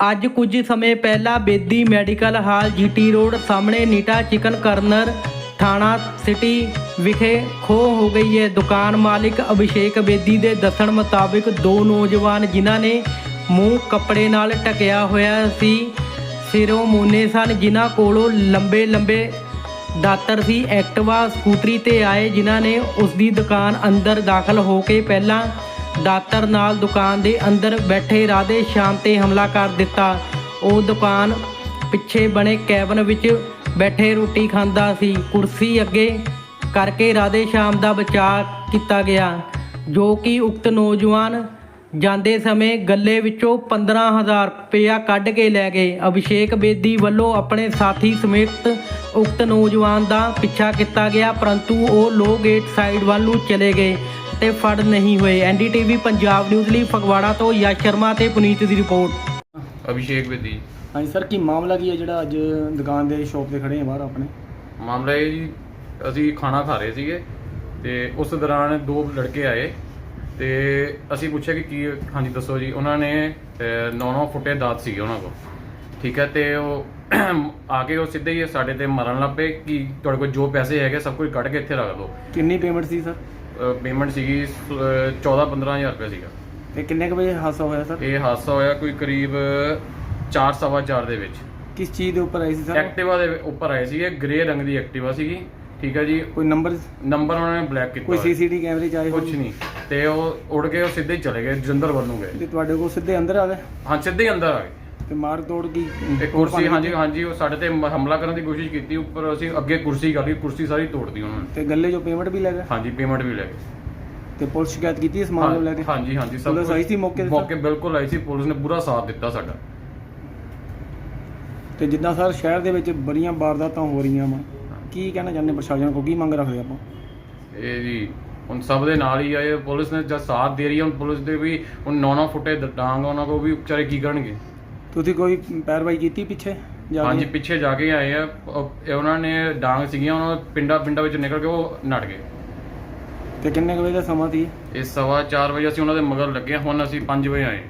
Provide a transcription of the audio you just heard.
ਅੱਜ ਕੁਝ ਸਮੇਂ ਪਹਿਲਾਂ Bedi medical hall GT road ਸਾਹਮਣੇ ਨੀਟਾ ਚਿਕਨ ਕਰਨਰ ਥਾਣਾ ਸਿਟੀ ਵਿਖੇ ਖੋਹ ਹੋ ਗਈ ਹੈ। ਦੁਕਾਨ ਮਾਲਿਕ ਅਭਿਸ਼ੇਕ ਬੇਦੀ ਦੇ ਦੱਸਣ ਮੁਤਾਬਿਕ ਦੋ ਨੌਜਵਾਨ ਜਿਨ੍ਹਾਂ ਨੇ ਮੂੰਹ ਕੱਪੜੇ ਨਾਲ ਢਕਿਆ ਹੋਇਆ ਸੀ ਸਿਰੋਂ ਮੋਨੇ ਸਨ। ਜਿਨ੍ਹਾਂ ਕੋਲੋਂ ਲੰਬੇ ਲੰਬੇ ਦਾਤਰ ਸੀ। ਐਕਟਿਵਾ ਸਕੂਟਰੀ ਤੇ ਆਏ ਜਿਨ੍ਹਾਂ ਨੇ ਉਸ ਦੀ ਦੁਕਾਨ ਅੰਦਰ ਦਾਖਲ ਹੋ ਕੇ ਪਹਿਲਾਂ ਦਾਤਰ ਨਾਲ ਦੁਕਾਨ ਦੇ ਅੰਦਰ ਬੈਠੇ ਰਾਧੇ ਸ਼ਾਮ ਤੇ ਹਮਲਾ ਕਰ ਦਿੱਤਾ। ਉਹ ਦੁਕਾਨ ਪਿੱਛੇ ਬਣੇ ਕੈਬਨ ਵਿੱਚ ਬੈਠੇ ਰੋਟੀ ਖਾਂਦਾ ਸੀ। ਕੁਰਸੀ ਅੱਗੇ ਕਰਕੇ ਰਾਧੇ ਸ਼ਾਮ ਦਾ ਬਚਾਅ ਕੀਤਾ ਗਿਆ, ਜੋ ਕਿ ਉਕਤ ਨੌਜਵਾਨ ਜਾਂਦੇ ਸਮੇਂ ਗੱਲੇ ਵਿੱਚੋਂ 15000 ਰੁਪਇਆ ਕੱਢ ਕੇ ਲੈ ਗਏ। ਅਭਿਸ਼ੇਕ ਬੇਦੀ ਵੱਲੋਂ ਆਪਣੇ ਸਾਥੀ ਸਮੇਤ ਉਕਤ ਨੌਜਵਾਨ ਦਾ ਪਿੱਛਾ ਕੀਤਾ ਗਿਆ, ਪਰੰਤੂ ਉਹ ਲੋ ਗੇਟ ਸਾਈਡ ਵੱਲ ਨੂੰ ਚਲੇ ਗਏ। ਤੇ ਫੜ ਨਹੀਂ ਹੋਏ। ਐਨਡੀਟੀਵੀ ਪੰਜਾਬ ਨਿਊਜ਼ ਲਈ ਫਗਵਾੜਾ ਤੋਂ ਯਸ਼ ਸ਼ਰਮਾ ਤੇ ਪੁਨੀਤ ਦੀ ਰਿਪੋਰਟ। ਅਭਿਸ਼ੇਕ ਬੇਦੀ। ਹਾਂਜੀ ਸਰ ਕੀ ਮਾਮਲਾ ਕੀ ਹੈ ਜਿਹੜਾ ਅੱਜ ਦੁਕਾਨ ਦੇ ਸ਼ਾਪ ਤੇ ਖੜੇ ਆ ਬਾਹਰ ਆਪਣੇ? ਮਾਮਲਾ ਇਹ ਜੀ ਅਸੀਂ ਖਾਣਾ ਖਾ ਰਹੇ ਸੀਗੇ ਤੇ ਉਸ ਦੌਰਾਨ ਦੋ ਲੜਕੇ ਆਏ ਤੇ ਅਸੀਂ ਪੁੱਛਿਆ ਕਿ ਕੀ ਹਾਂਜੀ ਦੱਸੋ ਜੀ। ਉਹਨਾਂ ਨੇ 9-9 ਫੁੱਟੇ ਦਾਤ ਸੀਗੇ ਉਹਨਾਂ ਕੋਲ। ਠੀਕ ਹੈ ਤੇ ਉਹ ਆ ਕੇ ਉਹ ਸਿੱਧੇ ਹੀ ਸਾਡੇ ਤੇ ਮਰਨ ਲੱਗ ਪਏ ਕਿ ਤੁਹਾਡੇ ਕੋਲ ਜੋ ਪੈਸੇ ਹੈਗੇ ਸਭ ਕੁਝ ਕੱਢ ਕੇ ਇੱਥੇ ਰੱਖ ਦਿਓ। ਕਿੰਨੀ ਪੇਮੈਂਟ ਸੀ ਸਰ? ਪੇਮੈਂਟ ਸੀਗੀ 14-15000 ਰੁਪਏ ਸੀਗਾ। ਤੇ ਕਿੰਨੇ ਕੁ ਵਜੇ ਹਾਦਸਾ ਹੋਇਆ ਸਰ? ਇਹ ਹਾਦਸਾ ਹੋਇਆ ਕੋਈ ਕਰੀਬ 4-4 ਦੇ ਵਿੱਚ। ਕਿਸ ਚੀਜ਼ ਦੇ ਉੱਪਰ ਆਈ ਸੀ ਸਰ? ਐਕਟਿਵਾ ਦੇ ਉੱਪਰ ਆਏ ਸੀਗੇ ਗ੍ਰੇ ਰੰਗ ਦੀ ਐਕਟਿਵਾ ਸੀਗੀ ਠੀਕ ਹੈ ਜੀ। ਕੋਈ ਨੰਬਰ ਨੰਬਰ ਉਹਨਾਂ ਨੇ ਬਲੈਕ ਕੀਤਾ ਕੋਈ। ਸੀਸੀਟੀ ਕੈਮਰੇ ਚ ਆਏ? ਕੁਛ ਨਹੀਂ। ਤੇ ਉਹ ਉੜ ਕੇ ਉਹ ਸਿੱਧੇ ਹੀ ਚਲੇ ਗਏ ਜਲੰਧਰ ਵੱਲ ਨੂੰ ਗਏ। ਤੇ ਤੁਹਾਡੇ ਕੋਲ ਸਿੱਧੇ ਅੰਦਰ ਆ ਗਏ? ਹਾਂ ਸਿੱਧੇ ਹੀ ਅੰਦਰ ਆ ਗਏ। ਤੇ ਮਾਰ ਤੋੜ ਕੀ ਤੇ ਕੁਰਸੀ ਹਾਂਜੀ ਹਾਂਜੀ ਉਹ ਸਾਡੇ ਤੇ ਮ- ਹਮਲਾ ਕਰਨ ਦੀ ਕੋਸ਼ਿਸ਼ ਕੀਤੀ ਉੱਪਰ ਅਸੀਂ ਅੱਗੇ ਕੁਰਸੀ ਕਰ ਲਈ ਕੁਰਸੀ ਸਾਰੀ ਤੋੜਦੀ ਉਹਨਾਂ ਨੇ। ਤੇ ਗੱਲੇ ਜੋ ਪੇਮੈਂਟ ਵੀ ਲੈ ਗਏ? ਹਾਂਜੀ ਪੇਮੈਂਟ ਵੀ ਲੈ ਗਏ। ਤੇ ਪੁਲਿਸ ਸ਼ਿਕਾਇਤ ਕੀਤੀ ਇਸ ਮਾਮਲੇ ਨੂੰ ਲੈ ਕੇ? ਹਾਂਜੀ ਹਾਂਜੀ ਸਭ ਪੁਲਿਸ ਕੁਛ- ਆਈ ਸੀ ਮੌਕੇ ਤੇ? ਮੌਕੇ ਬਿਲਕੁਲ ਆਈ ਸੀ ਪੁਲਿਸ ਨੇ ਪੂਰਾ ਸਾਥ ਦਿੱਤਾ ਸਾਡਾ। ਤੇ ਜਿੱਦਾਂ ਸਰ ਸ਼ਹਿਰ ਦੇ ਵਿੱਚ ਬੜੀਆਂ ਵਾਰਦਾਤਾਂ ਹੋ ਰਹੀਆਂ ਵਾ ਕੀ ਕਹਿਣਾ ਚਾਹੁੰਦੇ ਪ੍ਰਸ਼ਾਸਨ ਕੋਲ ਕੀ ਮੰਗ ਰੱਖਦੇ ਆਪਾਂ? ਇਹ ਜੀ ਹੁਣ ਸਭ ਦੇ ਨਾਲ ਹੀ ਆਏ ਪੁਲਿਸ ਨੇ ਜਦ ਸਾਥ ਦੇ ਰਹੀ ਹੈ ਹੁਣ ਪੁਲਿਸ ਦੇ ਵੀ ਹੁਣ 9-9 ਫੁੱਟੇ ਦ- ਡਾਂਗ ਉਹਨਾਂ ਕੋ ਵੀ ਵਿਚਾਰੇ ਕੀ ਕਰਨਗੇ? ਤੁਸੀਂ ਕੋਈ ਪੈਰਵਾਈ ਕੀਤੀ ਪਿੱਛੇ ਜਾ ਕੇ? ਹਾਂਜੀ ਪਿੱਛੇ ਜਾ ਕੇ ਆਏ ਆ। ਉਹ- ਇਹ ਉਹਨਾਂ ਨੇ ਡਾਂਗ ਸੀਗੀਆਂ ਉਹਨਾਂ ਪਿੰਡਾਂ ਪਿੰਡਾਂ ਵਿੱਚ ਨਿਕਲ ਕੇ ਉਹ ਨੱਟ ਗਏ। ਤੇ ਕਿੰਨੇ ਕੁ ਵਜੇ ਦਾ ਸਮਾਂ ਸੀ? ਇਹ ਸਵਾ 4 ਵਜੇ ਅਸੀਂ ਉਹਨਾਂ ਦੇ ਮਗਰ ਲੱਗੇ ਹੁਣ ਅਸੀਂ 5 ਵਜੇ ਆਏ।